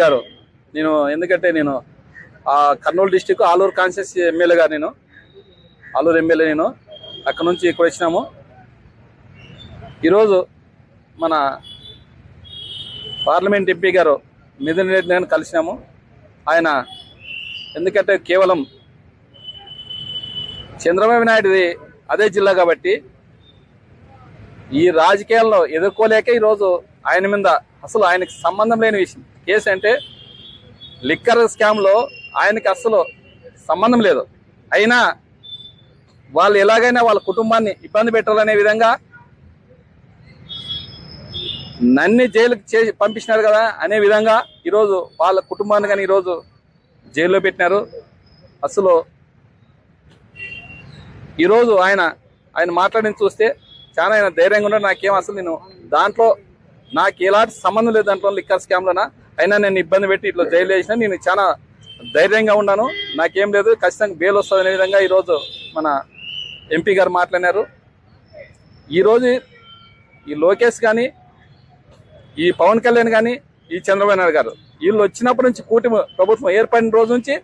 గారు. నేను ఎందుకంటే నేను ఆ కర్నూలు డిస్టిక్ ఆలూరు కాన్షియస్ ఎమ్మెల్యేగా నేను. ఆలూరు ఎమ్మెల్యే నేను. అక్కడ నుంచి ఇక్కడ వచ్చినాము. ఈరోజు మన పార్లమెంట్ ఎంపీ గారు మిథున్ రెడ్డి నేను కలిసినాము. ఆయన ఎందుకంటే కేవలం చంద్రబాబు నాయుడుది అదే జిల్లా కాబట్టి ఈ రాజకీయాల్లో ఎదుర్కోలేక ఈరోజు ఆయన మీద అసలు ఆయనకి సంబంధం లేని విషయం. కేసు అంటే లిక్కర్ స్కామ్లో ఆయనకి అసలు సంబంధం లేదు. అయినా వాళ్ళు ఎలాగైనా వాళ్ళ కుటుంబాన్ని ఇబ్బంది పెట్టాలనే విధంగా నన్ను జైలుకి చే పంపించినారు కదా అనే విధంగా ఈరోజు వాళ్ళ కుటుంబాన్ని కానీ ఈరోజు జైల్లో పెట్టినారు. అసలు ఈరోజు ఆయన ఆయన మాట్లాడిన చూస్తే చాలా ఆయన ధైర్యంగా ఉన్నాడు. నాకేం అసలు నేను దాంట్లో నాకు ఎలాంటి సంబంధం లేదు దాంట్లో లిక్కర్ స్కామ్లోనా అయినా నేను ఇబ్బంది పెట్టి ఇట్లా జైలు వేసిన నేను చాలా ధైర్యంగా ఉన్నాను. నాకేం లేదు ఖచ్చితంగా బెయిల్ వస్తుంది అనే విధంగా ఈరోజు మన ఎంపీ గారు మాట్లాడినారు. ఈరోజు ఈ లోకేష్ కానీ ఈ పవన్ కళ్యాణ్ కానీ ఈ చంద్రబాబు నాయుడు గారు వీళ్ళు వచ్చినప్పటి నుంచి కూటమి ప్రభుత్వం ఏర్పడిన రోజు నుంచి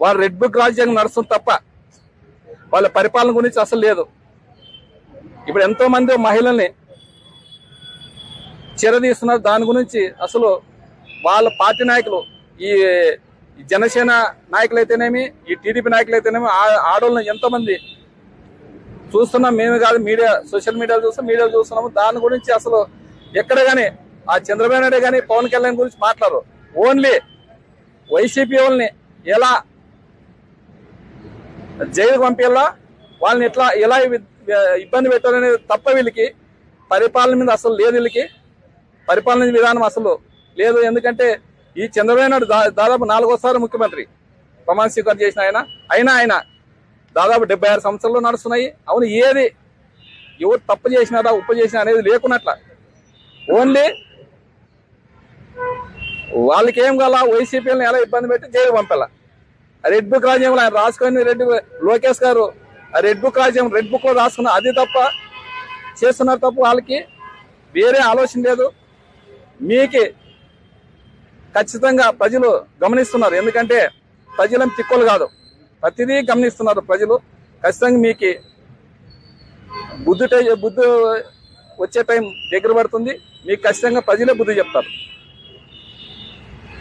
వారు రెడ్ బుక్ రాజ్యాంగం నడుస్తుంది తప్ప వాళ్ళ పరిపాలన గురించి అసలు లేదు. ఇప్పుడు ఎంతోమంది మహిళల్ని చేరదీస్తున్నారు దాని గురించి అసలు వాళ్ళ పార్టీ నాయకులు ఈ జనసేన నాయకులైతేనేమి ఈ టీడీపీ నాయకులైతేనేమి ఆ- ఆడోళ్ళని ఎంతమంది చూస్తున్నాం. మేము కాదు మీడియా సోషల్ మీడియాలో చూస్తాం మీడియాలో చూస్తున్నాము. దాని గురించి అసలు ఎక్కడ కానీ ఆ చంద్రబాబు నాయుడు కానీ పవన్ కళ్యాణ్ గురించి మాట్లాడరు. ఓన్లీ వైసీపీ వాళ్ళని ఎలా జైలు పంపేలా వాళ్ళని ఎట్లా ఎలా ఇబ్బంది పెట్టాలనేది తప్ప వీళ్ళకి పరిపాలన మీద అసలు లేదు వీళ్ళకి. పరిపాలన విధానం అసలు లేదు. ఎందుకంటే ఈ చంద్రబాబు నాయుడు దాదాపు నాలుగోసారి ముఖ్యమంత్రి ప్రమాణ స్వీకారం చేసిన ఆయన. అయినా ఆయన దాదాపు డెబ్బై ఆరు సంవత్సరాలు నడుస్తున్నాయి. అవును ఏది ఎవరు తప్పు చేసినారా ఉప్పు చేసినా అనేది లేకున్నట్ల. ఓన్లీ వాళ్ళకి ఏం కావాలా వైసీపీని ఎలా ఇబ్బంది పెట్టి జైలు పంపాల? ఆ రెడ్ బుక్ రాజ్యంలో ఆయన రాసుకొని రెడ్ లోకేష్ గారు ఆ రెడ్ బుక్ రాజ్యం రెడ్ బుక్లో రాసుకున్న అది తప్ప చేస్తున్నారు తప్ప వాళ్ళకి వేరే ఆలోచన లేదు. మీకి ఖచ్చితంగా ప్రజలు గమనిస్తున్నారు. ఎందుకంటే ప్రజలం తిక్కులు కాదు. ప్రతిదీ గమనిస్తున్నారు ప్రజలు. ఖచ్చితంగా మీకు బుద్ధి టై- బుద్ధి వచ్చే టైం దగ్గర పడుతుంది. మీకు ఖచ్చితంగా ప్రజలే బుద్ధి చెప్తారు.